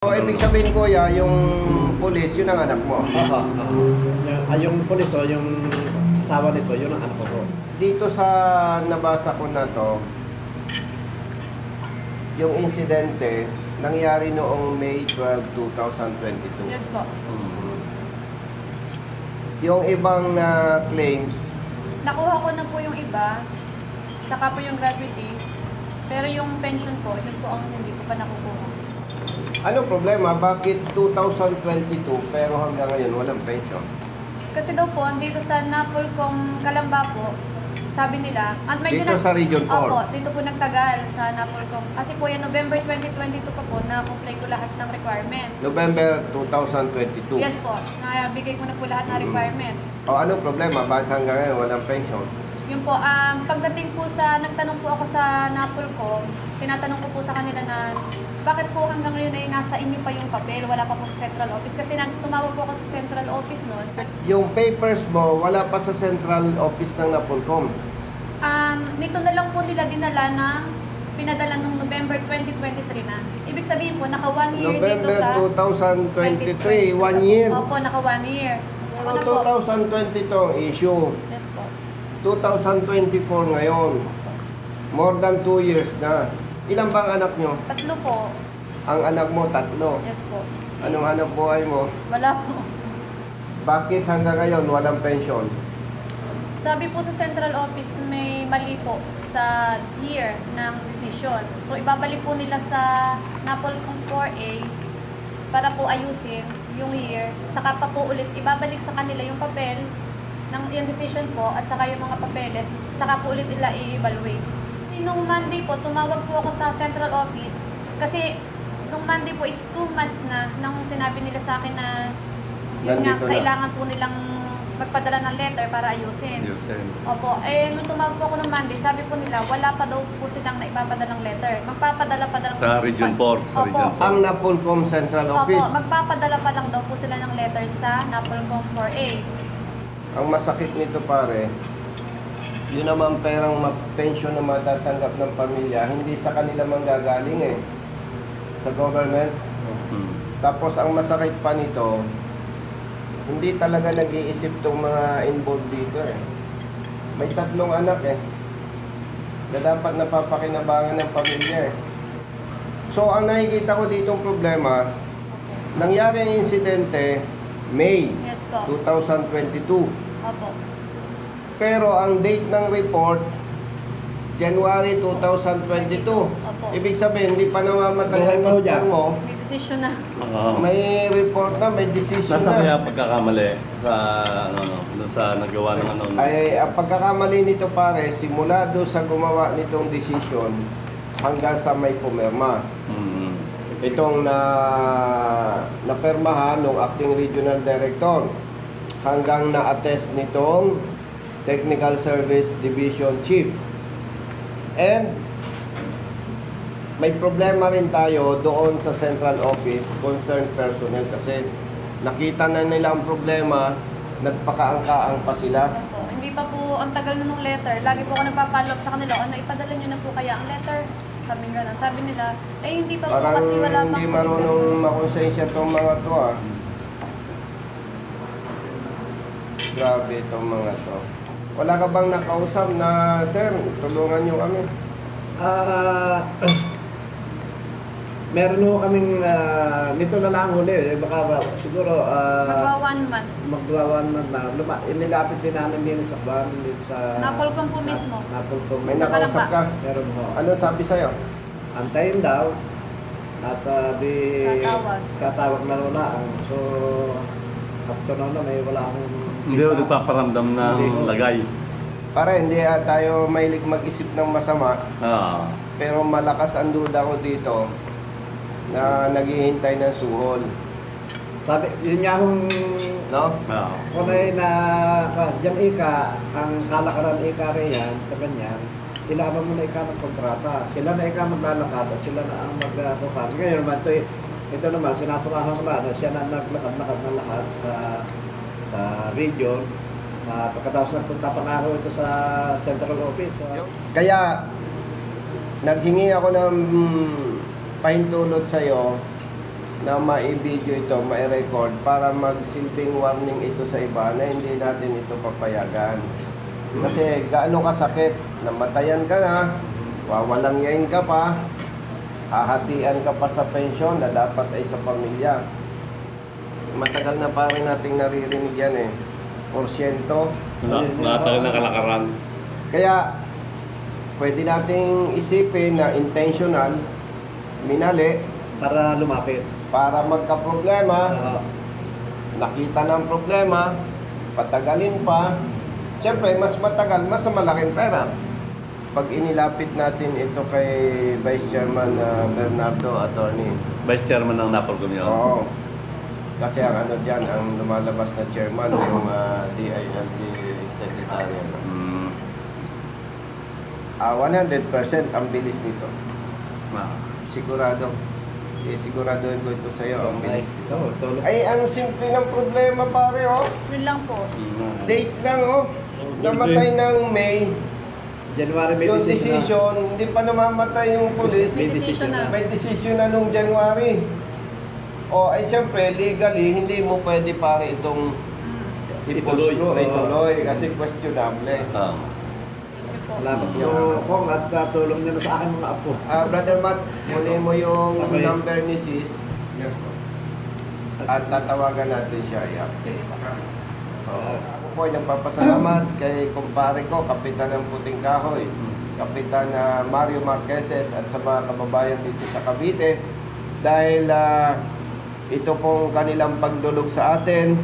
So, ibig sabihin kuya, yung pulis, yun ang anak mo. Oo. oo. Yung, ay, yung pulis o, yung asawa nito, yun ang anak ko po. Dito sa nabasa ko na to, yung insidente, nangyari noong May 12, 2022. Yes po. Mhm. Yung ibang na claims, Nakuha ko na po yung iba, saka po yung gratuity, pero yung pension ko, yun po ang hindi ko pa nakukuha. Ano problema? Bakit 2022 pero hanggang ngayon walang pension? Kasi daw po, dito sa Napolcom Kalamba po, sabi nila, at may Dito sa Region 4? Opo, dito po nagtagal sa Napolcom. Kasi po yan, November 2022 pa po, na-comply ko lahat ng requirements. November 2022. Yes po, nabigay ko na po lahat ng requirements. O ano problema? Bakit hanggang ngayon walang pension? Yun po, um, pagdating po sa, nagtanong po ako sa Napolcom, tinatanong ko po sa kanila na, bakit po hanggang ngayon ay nasa inyo pa yung papel, wala pa po sa central office? Kasi nag, tumawag po ako sa central office noon. Yung papers mo, wala pa sa central office ng Napolcom. Um, nito na lang po nila dinala na pinadala nung November 2023 na. Ibig sabihin po, naka one year dito November sa... 2023, one year. Opo, naka one year. Pero Ano po? 2022 ang issue. Yes po. 2024 ngayon. More than 2 years na. Ilan bang anak nyo? Tatlo po. Ang anak mo, tatlo. Yes po. Anong hanap buhay mo? Wala po. Bakit hanggang ngayon walang pension? Sabi po sa central office may mali po sa year ng decision. So ibabalik po nila sa Napolcom 4A para po ayusin yung year. Saka pa po ulit ibabalik sa kanila yung papel ng yung decision po at saka yung mga papeles. Saka po ulit nila i-evaluate. Nung Monday po, tumawag po ako sa central office kasi nung Monday po is 2 months na nang sinabi nila sa akin na yun nga, Nandito na. kailangan po nilang magpadala ng letter para ayusin. Opo, eh nung tumawag po ako ng Monday, sabi po nila wala pa daw po silang naipapadalang letter. Magpapadala pa daw Sa Region 4, sa Opo. Region Ang Napolcom Central Opo, Office. magpapadala pa lang daw po sila ng letter sa Napolcom 4A. Ang masakit nito pare, yun naman perang pension na matatanggap ng pamilya, hindi sa kanila manggagaling eh. Sa government. Hmm. Tapos ang masakit pa nito, hindi talaga nag-iisip tong mga involved dito eh. May tatlong anak eh. Na dapat napapakinabangan ng pamilya eh. So ang nakikita ko ditong problema, nangyari ang insidente May Yes po. 2022. Opo. Pero ang date ng report, January 2022. Opo. Ibig sabihin, hindi pa namamatay ang dyan. mo. May decision na. Oo. May report na, may decision Nasa kaya na. pagkakamali sa ano no, doon sa nagawa ng ano no? Ay, ang pagkakamali nito pare, simula do sa gumawa nitong decision hanggang sa may pumirma. Itong na napermahan ng acting regional director hanggang na-attest nitong technical service division chief. And may problema rin tayo doon sa central office concerned personnel kasi nakita na nila ang problema, nagpakaangkaang pa sila. Hindi pa po ang tagal na nung letter. Lagi po ako nagpapollow up sa kanila, o naipadala nyo na po kaya ang letter. Sabi nga Sabi nila, eh hindi pa po Parang kasi wala pang hindi marunong makonsensya tong mga to ah. Grabe itong mga to. Wala ka bang nakausap na, Sir, tulungan nyo kami? Ah, meron ho kaming, ah, nito na lang huli, eh, baka ba, siguro, Magwa ah, one month. magwawan man na, luma, inilapit din namin din sa ban, din sa... Napolcom po mismo. Napolcom. May nakausap ka? Meron ho. Ano sabi sa'yo? Antayin daw, at ah, di... Tatawag. Tatawag na wala. So, after na na, may wala akong... Hindi ako nagpaparamdam ng Hindi lagay. Para hindi ah, tayo mahilig mag-isip ng masama, Ah. pero malakas ang duda ko dito na naghihintay ng suhol. Sabi, yun nga akong... No? Ah. Kunay na, dyan ika, ang kalakaran ika rin yan, sa ganyan, ilaban mo na ika ng kontrata. Sila na ika maglalakad, at sila na ang maglalakad. Ngayon naman, ito, ito naman, sinasamahan ko na, ano, siya na naglakad-lakad na lahat sa sa region. Uh, pagkatapos nagpunta pa nga ako ito sa central office. So, Kaya, naghingi ako ng pahintulot sa'yo na ma-video ito, ma-record para magsilbing warning ito sa iba na hindi natin ito papayagan. Kasi gaano kasakit, namatayan ka na, wawalang yain ka pa, hahatian ka pa sa pensyon na dapat ay sa pamilya. Matagal na pa rin nating naririnig yan eh. Porsyento. Na, matagal na kalakaran. Kaya, pwede nating isipin na intentional, minali, Para lumapit. para magka-problema, Oo. nakita ng problema, patagalin pa. Siyempre, mas matagal, mas malaking pera. Pag inilapit natin ito kay Vice Chairman ah, Bernardo Attorney. Vice Chairman ng Napolcom yun. Oo. Kasi ang ano dyan, ang lumalabas na chairman, yung uh, DILG Secretary. ano. Mm. Ah, 100% ang bilis nito. Ah. Sigurado. Sisiguraduhin ko ito sa'yo, ang bilis nito. Ay, ang simple ng problema pare, oh. Yun lang po. Date lang, oh. Namatay ng May. January may Yung decision. na. decision, hindi pa namamatay yung police. May decision na. May decision na nung January. O, ay siyempre, legally, hindi mo pwede pare itong Ituloy. ipusto, Oo. ituloy, kasi questionable. Ah. Po. Salamat po, Kong, at uh, tulong niyo na sa akin mga apo. Ah, Brother Matt, kunin mo yung Okay. number ni sis Yes po. at tatawagan natin siya. Yeah. Sige po. Oo. Ako po ay nagpapasalamat kay kumpare ko, Kapitan ng Puting Kahoy, Kapitan na Mario Marqueses at sa mga kababayan dito sa Cavite dahil ah, ito pong kanilang pagdulog sa atin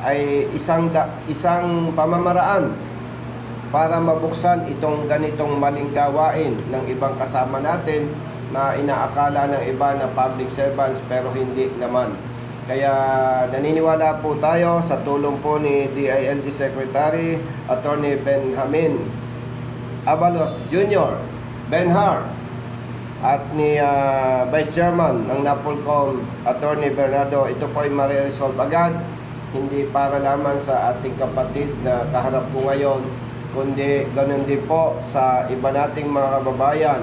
ay isang da- isang pamamaraan para mabuksan itong ganitong maling gawain ng ibang kasama natin na inaakala ng iba na public servants pero hindi naman. Kaya naniniwala po tayo sa tulong po ni DILG Secretary Attorney Benjamin Abalos Jr., Benhar, at ni ah, Vice Chairman ng Napolcom Attorney Bernardo. Ito po ay mariresolve agad, hindi para lamang sa ating kapatid na kaharap po ngayon, kundi ganun din po sa iba nating mga kababayan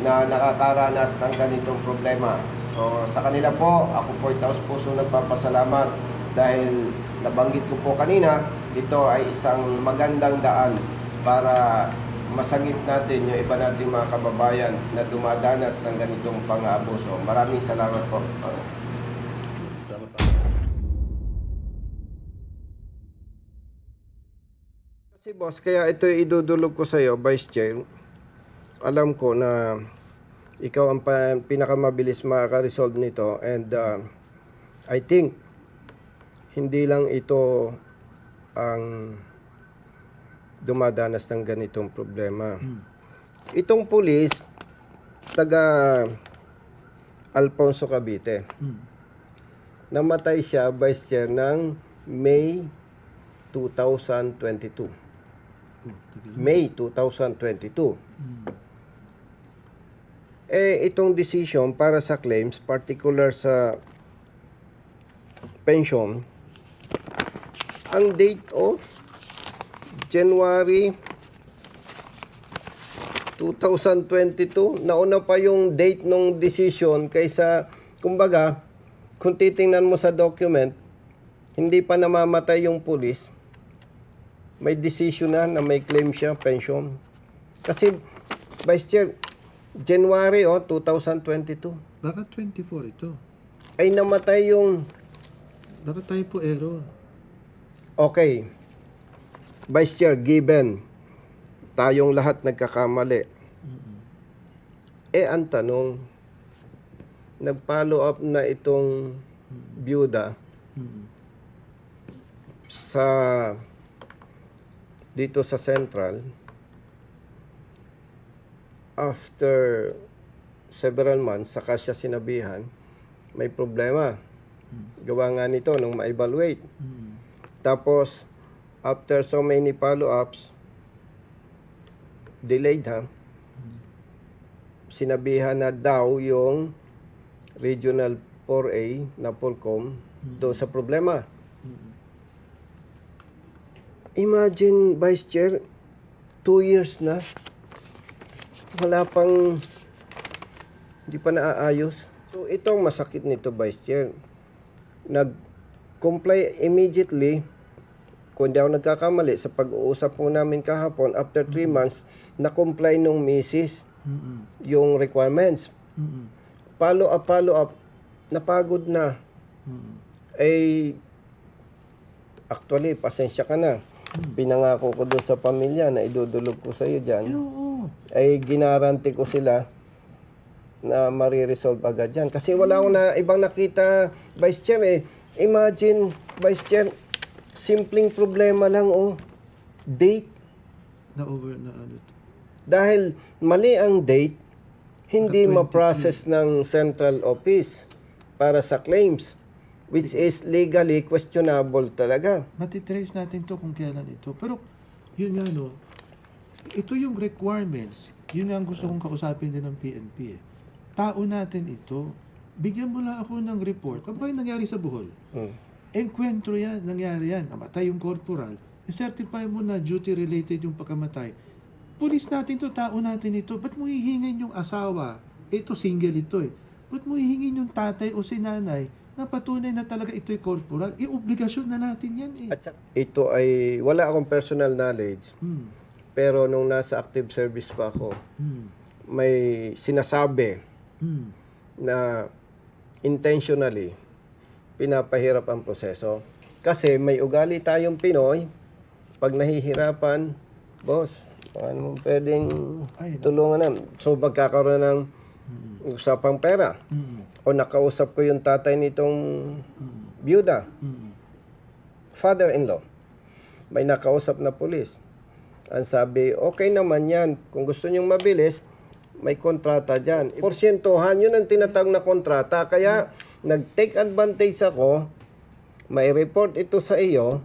na nakakaranas ng ganitong problema. So sa kanila po, ako po ay taos puso nagpapasalamat dahil nabanggit ko po kanina, ito ay isang magandang daan para masagip natin yung iba nating mga kababayan na dumadanas ng ganitong pang-aabuso. Maraming salamat po. Kasi boss, kaya ito idudulog ko sa iyo, Vice Chair. Alam ko na ikaw ang pinakamabilis makaka-resolve nito and uh, I think hindi lang ito ang dumadanas ng ganitong problema. Itong pulis, taga Alfonso Cavite. Namatay siya, Vice Chair, ng May 2022. May 2022. Eh, itong decision para sa claims, particular sa pension, ang date of January 2022, nauna pa yung date ng decision kaysa, kumbaga, kung titingnan mo sa document, hindi pa namamatay yung pulis, may decision na na may claim siya, pension. Kasi, Vice Chair, January oh, 2022, Baka 24 ito. ay namatay yung, Baka tayo po error. okay, Vice Chair, given, tayong lahat nagkakamali. Eh, ang tanong, nag-follow up na itong byuda Mm. sa dito sa Central after several months saka siya sinabihan may problema. Gawa nga nito nung ma-evaluate. Tapos after so many follow-ups delayed ha? Sinabihan na daw yung regional 4A na Polcom doon sa problema Imagine, Vice Chair, two years na. Wala pang, hindi pa naaayos. So, itong masakit nito, Vice Chair. Nag-comply immediately, kung di ako nagkakamali, sa pag-uusap po namin kahapon, after 3 months, na-comply nung misis Mm-mm. yung requirements. Mm-mm. Follow up, follow up, napagod na. Mm-mm. Eh, actually, pasensya ka na. Pinangako ko doon sa pamilya na idudulog ko sa iyo dyan. Ay ginaranti ko sila na mariresolve agad yan. Kasi wala akong na ibang nakita, Vice Chair eh. Imagine, Vice Chair, simpleng problema lang oh. Date. Na over na ano to. Dahil mali ang date, hindi ma-process ng central office para sa claims. Which is legally questionable talaga. Matitrace natin to kung kailan ito. Pero, yun nga no, ito yung requirements. Yun nga ang gusto kong kausapin din ng PNP eh. Tao natin ito. Bigyan mo lang ako ng report. Kapag nangyari sa Bohol, Hmm. enkwentro yan, nangyari yan, namatay yung corporal, i-certify mo na duty-related yung pagkamatay. Pulis natin to, tao natin ito. Ba't mo hihingin yung asawa? Ito single ito eh. Ba't mo hihingin yung tatay o si nanay na patunay na talaga ito'y corporal? I-obligasyon na natin yan eh. At saka, ito ay wala akong personal knowledge. Hmm. Pero nung nasa active service pa ako, Hmm. may sinasabi Hmm. na intentionally pinapahirap ang proseso. Kasi may ugali tayong Pinoy, pag nahihirapan, boss, paano mo pwedeng Ay, tulungan na? So magkakaroon ng Hmm. usapang pera. Hmm. O nakausap ko yung tatay nitong Hmm. byuda, Hmm. father-in-law. May nakausap na pulis. Ang sabi, okay naman yan. Kung gusto nyong mabilis, may kontrata dyan. Porsyentuhan, yun ang tinatawag na kontrata. Kaya, nag-take advantage ako, may report ito sa iyo,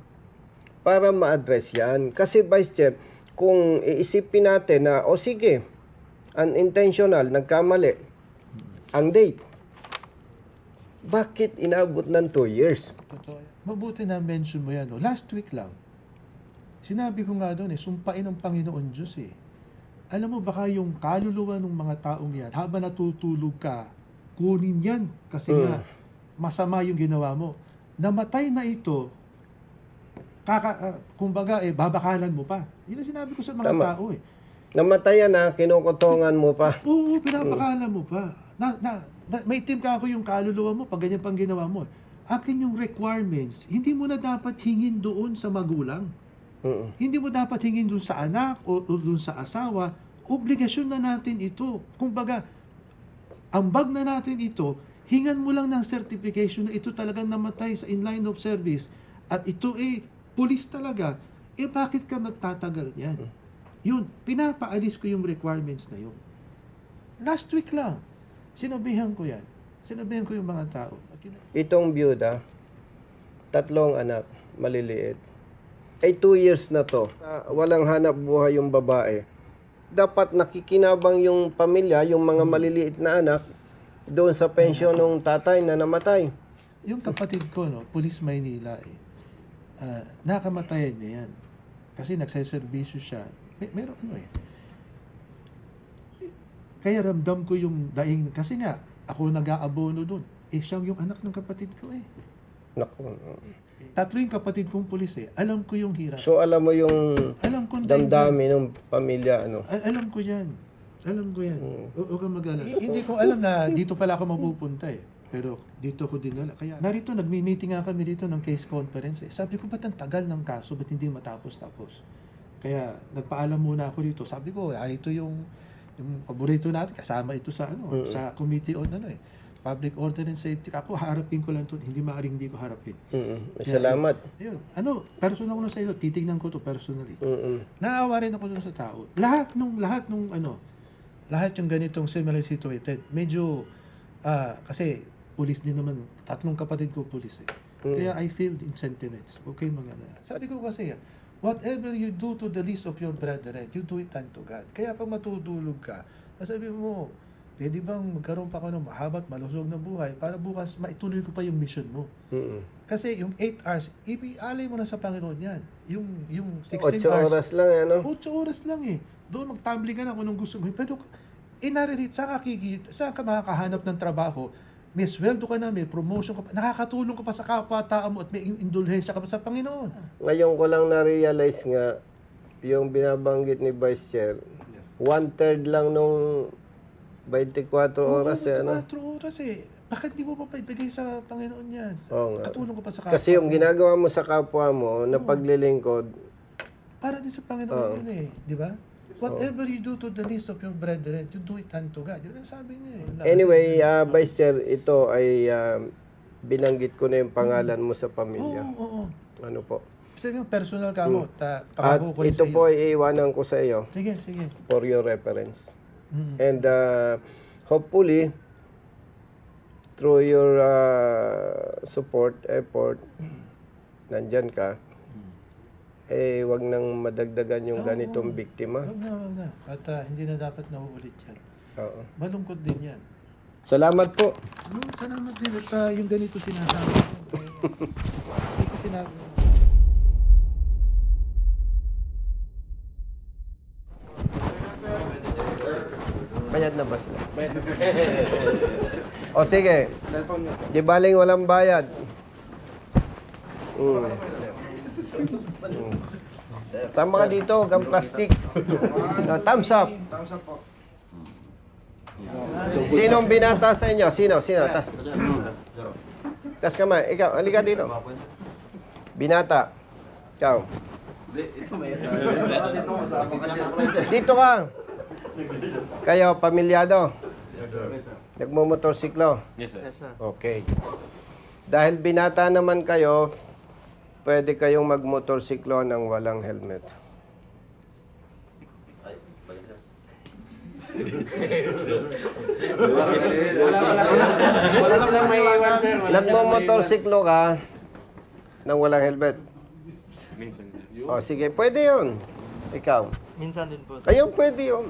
para ma-address yan. Kasi, Vice Chair, kung iisipin natin na, o sige, unintentional, nagkamali, ang date, bakit inabot ng 2 years? Totoo. Mabuti na mention mo yan. No? Last week lang, sinabi ko nga doon eh, sumpain ng Panginoon Diyos eh. Alam mo, baka yung kaluluwa ng mga taong yan, habang natutulog ka, kunin yan. Kasi Mm. nga, masama yung ginawa mo. Namatay na ito, kaka, ah, kumbaga, eh, babakalan mo pa. Yun ang sinabi ko sa mga Tama. tao eh. Namatayan na, kinukutongan mo pa. Oo, pinapakalan mo pa. Na, na, na- may team ka ako yung kaluluwa mo pag ganyan pang ginawa mo. Akin yung requirements, hindi mo na dapat hingin doon sa magulang. Mm. Hindi mo dapat hingin doon sa anak o, o doon sa asawa. Obligasyon na natin ito. Kumbaga, ambag na natin ito, hingan mo lang ng certification na ito talagang namatay sa in-line of service at ito eh, pulis talaga, eh bakit ka magtatagal yan? Yun, pinapaalis ko yung requirements na yun. Last week lang, sinabihan ko yan. Sinabihan ko yung mga tao. Itong byuda, tatlong anak, maliliit. Ay, two years na to. Walang hanap buhay yung babae. Dapat nakikinabang yung pamilya, yung mga maliliit na anak, doon sa pensyon ng tatay na namatay. Yung kapatid ko, no, Police Maynila, eh, ah, nakamatayan niya yan. Kasi nagseservisyo siya. May, meron ano eh. Kaya ramdam ko yung daing, kasi nga, ako nag-aabono doon. Eh, siya yung anak ng kapatid ko eh. Naku. Tatlo yung kapatid kong pulis eh. Alam ko yung hirap. So, alam mo yung Alam ko damdamin ng pamilya, ano? Al- alam ko yan. Alam ko yan. Mm. Hu- Huwag kang mag-alala. Hi- Hindi ko alam na dito pala ako mapupunta eh. Pero dito ko dinala. Kaya narito, nagmi-meeting nga kami dito ng case conference eh. Sabi ko, ba't ang tagal ng kaso? Ba't hindi matapos-tapos? Kaya nagpaalam muna ako dito. Sabi ko, ah, ito yung, yung paborito natin. Kasama ito sa ano, Mm. sa committee on ano eh. Public Order and Safety. Ako, harapin ko lang to. Hindi maaaring hindi ko harapin. Mm. Salamat. Ayun. Ano, personal ko na sa iyo. Titignan ko to personally. Mm. Naawa rin ako dun sa tao. Lahat nung lahat nung ano, lahat yung ganitong similar situated, medyo ah kasi pulis din naman, tatlong kapatid ko pulis eh. Mm. Kaya I feel in sentiments. Okay mga Sabi ko kasi, whatever you do to the least of your brethren, you do it unto God. Kaya pag matutulog ka, sabi mo, pwede bang magkaroon pa ako ng mahabat, malusog na buhay para bukas maituloy ko pa yung mission mo. Mm. Kasi yung 8 hours, ipialay mo na sa Panginoon yan. Yung, yung 16 Ocho hours, oras lang, ano? 8 oras lang eh. Doon magtumbling ka na kung anong gusto mo. Pero, eh, naririt, saan ka kikita, saan ka makakahanap ng trabaho may sweldo ka na, may promotion ka pa, nakakatulong ka pa sa kapwa-tao mo at may indulhensya ka pa sa Panginoon. Ngayon ko lang na-realize nga, yung binabanggit ni Vice Chair, one-third lang nung 24 oras eh, ano? 24 oras eh. Bakit di mo pa paibigay sa Panginoon yan? Oo nga. Katulong ka pa sa kapwa. Kasi yung ginagawa mo sa kapwa mo na paglilingkod, Para din sa Panginoon Oo. yun eh. Di ba? Whatever you do to the least of your brethren, you do it unto God. Yun ang sabi niya eh. Anyway, uh, Vice Chair, ito ay ah, binanggit ko na yung pangalan mo sa pamilya. Oo, oo. Ano po? Sabi mo, personal ka mo. Ta, At pangako ko ito sa iyo. po ay iiwanan ko sa iyo Sige, sige. for your reference. Mm. And uh, hopefully, through your uh, support, effort, nandyan ka, eh, wag nang madagdagan yung ganitong biktima. Wag na, wag na. At ah, hindi na dapat nauulit yan. Oo. Malungkot din yan. Salamat po. No, salamat din. At ah, yung ganito sinasabi ko. Ito sinabi ko. Bayad na ba sila? o sige. Di baling walang bayad. Mm. Sama ka dito, hanggang plastic. No, thumbs up. Sinong binata sa inyo? Sino? Sino? Tas, tas kamay. Ikaw, halika dito. Binata. Ikaw. Dito ka. Kayo, pamilyado. Nagmumotorsiklo. Yes, sir. Okay. Dahil binata naman kayo, pwede kayong magmotorsiklo ng walang helmet. Wala silang may iwan, sir. Wala silang Nagmumotorsiklo ka ng walang helmet. Minsan. O sige, pwede yun. Ikaw. Minsan din po. Kayo pwede yun.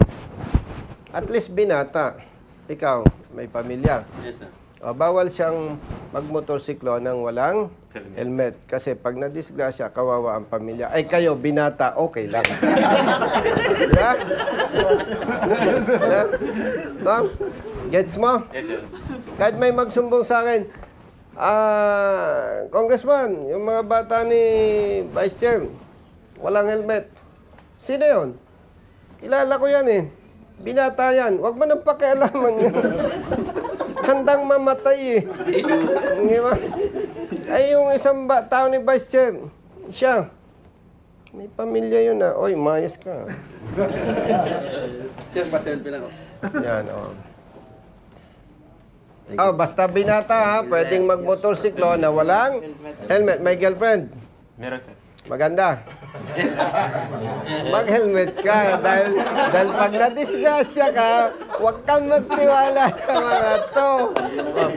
At least binata. Ikaw, may pamilya. Yes, sir. O, bawal siyang magmotorsiklo ng walang Helmet. helmet. Kasi pag nadisgrasya, kawawa ang pamilya. Ay kayo, binata, okay lang. Diba? Diba? No? Gets mo? Yes, sir. Kahit may magsumbong sa akin, ah, Congressman, yung mga bata ni Vice Chair, walang helmet. Sino yun? Kilala ko yan eh. Binata yan. Huwag mo nang pakialaman yan. Handang mamatay eh. Di ba? Ay, yung isang ba, tao ni Vice Chair, siya, may pamilya yun ah. Oy, mayas ka. Sir, pa-selfie lang ako. Yan, oh. Oh, basta binata ha, pwedeng magmotorsiklo na walang helmet. May girlfriend. Meron, sir. Maganda. Mag-helmet ka dahil, dahil pag nadisgrasya ka, huwag kang magtiwala sa mga to. Oh,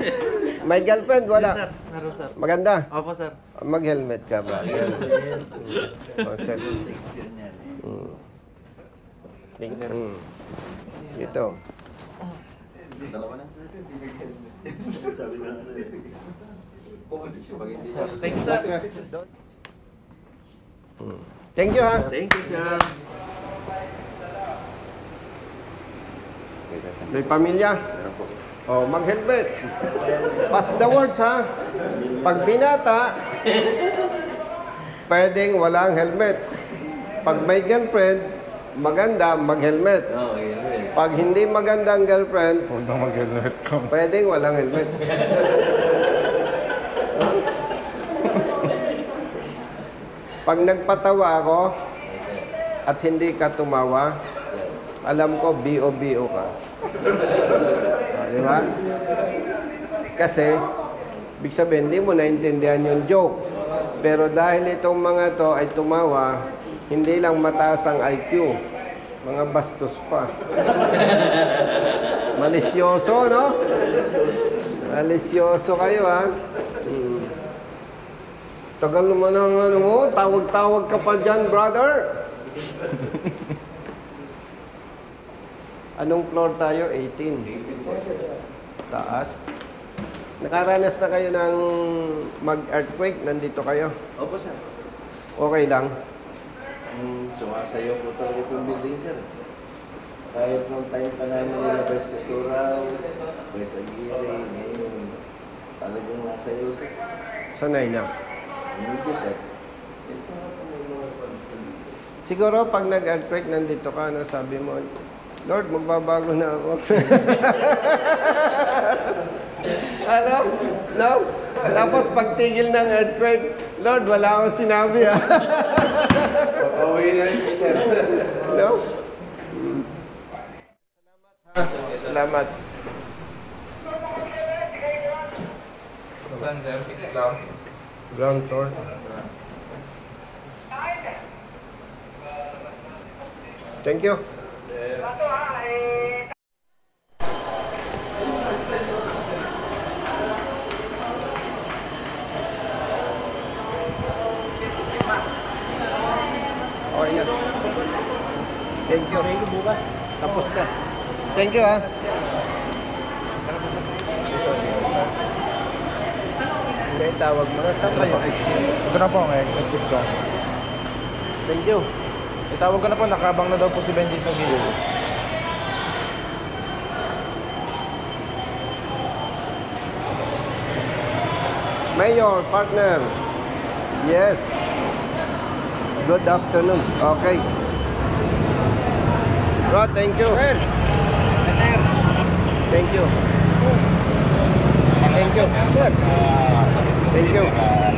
may girlfriend, Sir, wala. meron sir. Maganda. Opo sir. Mag-helmet ka ba? Oh, sir. Mm. Mm. Ito. Thank you sir. Thank you ha. Thank you sir. May pamilya? Oh, mag-helmet. Pass the words, ha? Pag binata, pwedeng walang helmet. Pag may girlfriend, maganda, mag-helmet. Oo, okay. Pag hindi maganda ang girlfriend, pwedeng walang helmet. Pag nagpatawa ako at hindi ka tumawa, alam ko B.O.B.O. ka. Ah, Di ba? Kasi, big sabihin, hindi mo naintindihan yung joke. Pero dahil itong mga to ay tumawa, hindi lang mataas ang IQ. Mga bastos pa. Malisyoso, no? Malisyoso kayo, ha? Tagal naman ang ano mo, tawag-tawag ka pa dyan, brother. Anong floor tayo? 18. Taas. Nakaranas na kayo ng mag-earthquake? Nandito kayo? Opo sir. Okay lang. Um, sumasayo po talaga itong building sir. Kahit nung time pa namin nila Vice Casuraw, Vice Aguirre, ngayon, Talagang nasa iyo sir. Sanay na. Mga pagkalit. Siguro pag nag-earthquake, nandito ka, no, sabi mo, Lord, magbabago na ako. ano? No? Tapos pagtigil ng earthquake, Lord, wala akong sinabi ah. Pauwi na rin sir. no? Salamat ha. Salamat. Plan sir, 6 lang. Ground floor. Thank you. Oh, okay na. Thank you. Thank you bukas. Tapos na. Thank you ha. Hindi, tawag mo na. Saan kayo exit? Ito na po ang exit ko. Thank you. Itawag ko na po, nakabang na daw po si Benji sa gilid. Mayor, partner. Yes. Good afternoon. Okay. Rod, thank you. Thank you. Thank you. Thank you. Ah,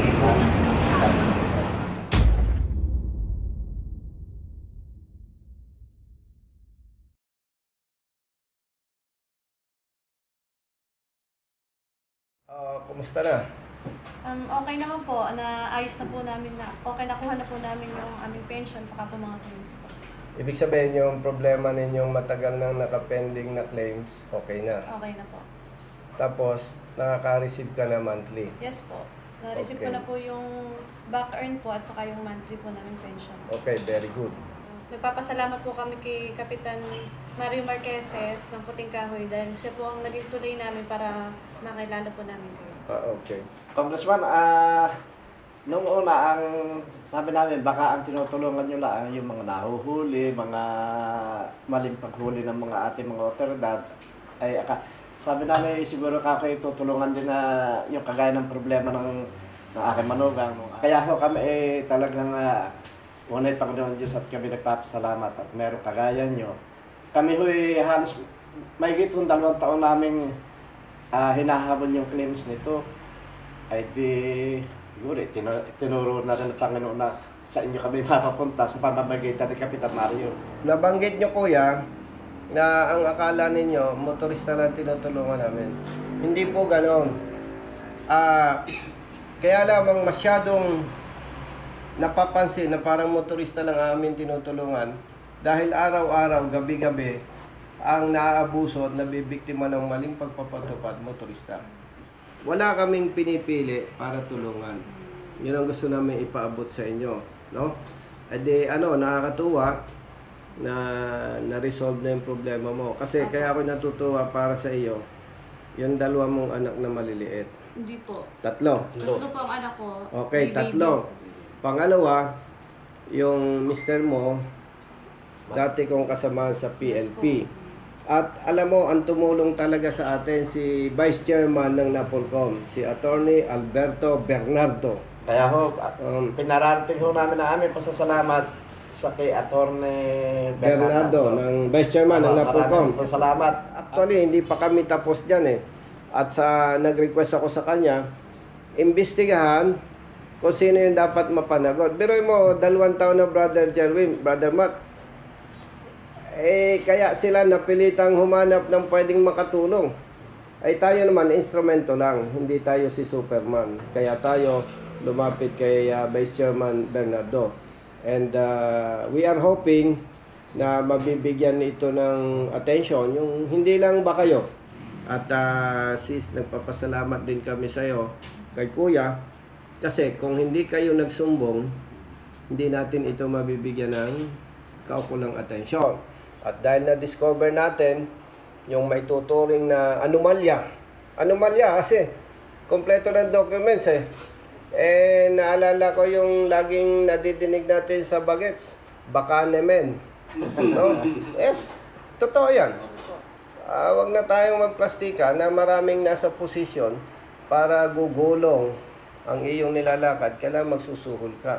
kumusta na? Um, okay naman po, na ayos na po namin na, okay nakuha na po namin yung aming pension saka po mga claims ko. Ibig sabihin yung problema ninyong matagal nang nakapending na claims, okay na. Okay na po. Tapos, nakaka-receive ka na monthly. Yes po. Na-receive ko Okay. na po yung back earn po at saka yung monthly po namin pension. Okay, very good. Nagpapasalamat po kami kay Kapitan Mario Marqueses ng Puting Kahoy dahil siya po ang naging tulay namin para makilala po namin kayo. Ah, okay. Congressman, ah, nung una, ang sabi namin, baka ang tinutulungan nyo lang yung mga nahuhuli, mga maling paghuli ng mga ating mga otoridad. Ay, aka, sabi namin, eh, siguro kako tutulungan din na yung kagaya ng problema ng, ng aking manugang. Kaya ho kami eh, talagang uh, unay Panginoon Diyos at kami nagpapasalamat at meron kagaya nyo. Kami ho'y halos may gitong dalawang taon namin ah hinahabol yung claims nito, ay di siguro eh, tinu- tinuro na rin ng Panginoon na sa inyo kami mapapunta sa pamamagitan ni Kapitan Mario. Nabanggit nyo kuya na ang akala ninyo motorista lang tinutulungan namin. Hindi po ganon. Ah, kaya lamang masyadong napapansin na parang motorista lang ang amin tinutulungan dahil araw-araw, gabi-gabi ang naaabuso at nabibiktima ng maling pagpapatupad motorista. Wala kaming pinipili para tulungan. Yun ang gusto namin ipaabot sa inyo, no? E di, ano, nakakatuwa na na-resolve na yung problema mo. Kasi kaya ako natutuwa para sa iyo, yung dalawa mong anak na maliliit. Hindi po. Tatlo. Tatlo po ang anak ko. Okay, May tatlo. Pangalawa, yung mister mo, dati kong kasama sa PNP. At alam mo, ang tumulong talaga sa atin si Vice Chairman ng Napolcom, si Attorney Alberto Bernardo. Kaya ho, Um, pinarating ho namin na aming pasasalamat sa kay Attorney Bernardo, ng Vice Chairman ng Napolcom. Maraming salamat. Actually, hindi pa kami tapos dyan eh. At sa nag-request ako sa kanya, imbestigahan kung sino yung dapat mapanagot. Pero mo, dalawang taon na Brother Jerwin, Brother Matt, eh, kaya sila napilitang humanap ng pwedeng makatulong. Ay tayo naman, instrumento lang, hindi tayo si Superman. Kaya tayo lumapit kay uh, Vice Chairman Bernardo. And uh, we are hoping na mabibigyan ito ng attention, yung hindi lang ba kayo. At uh, sis, nagpapasalamat din kami sa iyo kay Kuya kasi kung hindi kayo nagsumbong, hindi natin ito mabibigyan ng kaukulang atensyon. At dahil na-discover natin yung may tuturing na anomalya. Anomalya kasi kompleto ng documents eh. Eh, naalala ko yung laging nadidinig natin sa bagets. Baka naman. No? Yes, totoo yan. Ah, wag na tayong magplastika na maraming nasa posisyon para gugulong ang iyong nilalakad, kailangan magsusuhol ka.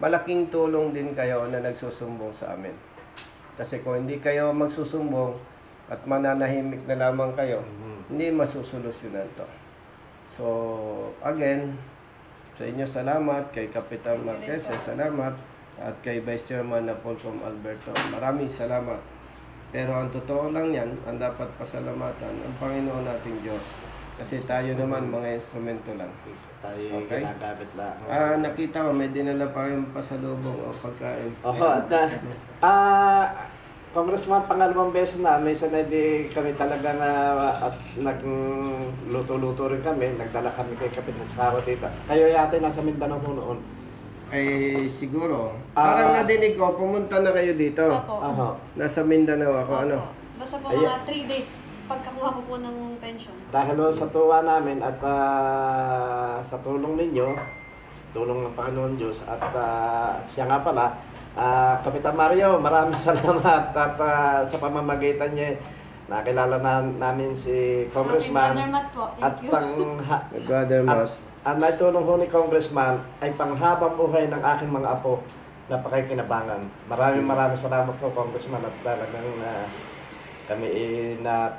Malaking tulong din kayo na nagsusumbong sa amin. Kasi kung hindi kayo magsusumbong at mananahimik na lamang kayo, hindi masusolusyonan to. So, again, sa inyo salamat, kay Kapitan Marquez, salamat, at kay Vice Chairman na Polcom Alberto. Maraming salamat. Pero ang totoo lang yan, ang dapat pasalamatan, ang Panginoon nating Diyos. Kasi tayo naman, mga instrumento lang. Tayo Okay. ginagamit lang. Ah, nakita ko, may dinala pa kayong pasalubong o pagkain. Oho, at ah, ah, Congressman, pangalawang beses na, may sanay di kami talaga na at nagluto-luto rin kami, nagdala kami kay Kapitan Sakaro dito. Kayo yata nasa Mindanao po noon. Ay, siguro. Ah. Parang nadinig ko, pumunta na kayo dito. Opo. Oho. Nasa Mindanao ako, ano? Basta po Ayan. mga 3 days pagkakuha ko po ng pension. Dahil ho sa tuwa namin at ah, sa tulong ninyo, tulong ng Panginoon Diyos at ah, siya nga pala, ah, Kapitan Mario, maraming salamat at ah, sa pamamagitan niya, nakilala na, namin si Happy Congressman Brother Matt po. at Thank you. pang ha- Brother at, ang naitulong ho ni Congressman ay panghabang buhay ng aking mga apo na pakikinabangan. Maraming maraming salamat po Congressman at talagang ah, kami eh, na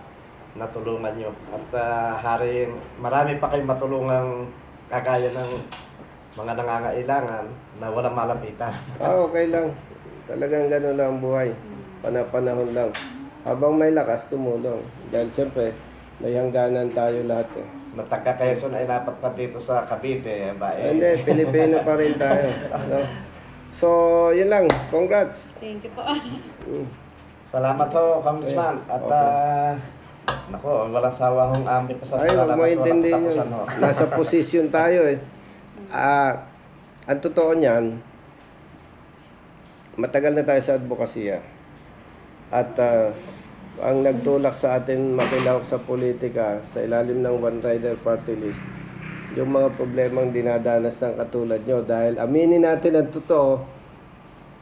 natulungan nyo. At ah, hari, marami pa kayong matulungang kagaya ng mga nangangailangan na walang malapitan. Ah, okay lang. Talagang gano'n lang ang buhay. Panapanahon lang. Habang may lakas, tumulong. Dahil siyempre, may hangganan tayo lahat eh. Matagka Quezon ay dapat pa dito sa Cavite. Ba, eh. Hindi, Pilipino pa rin tayo. No? So, yun lang. Congrats. Thank you po. Mm. Salamat ho, Congressman. At Okay. ah, nako, walang sawa hong ambi pa sa Ay, huwag mo intindihin yun. Nasa posisyon tayo eh. Ah, ang totoo niyan, matagal na tayo sa advokasya. At ah, ang nagtulak sa atin makilawak sa politika sa ilalim ng One Rider Party List, yung mga problemang dinadanas ng katulad nyo. Dahil aminin natin ang totoo,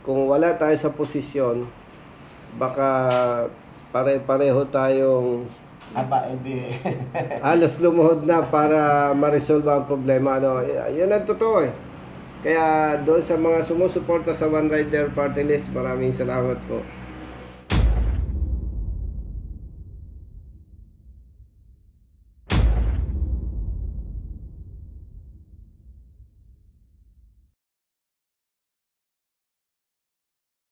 kung wala tayo sa posisyon, baka pare-pareho tayong Aba, hindi. halos lumuhod na para ma-resolve ang problema. Ano, y- yun ang totoo eh. Kaya doon sa mga sumusuporta sa One Rider Party List, maraming salamat po.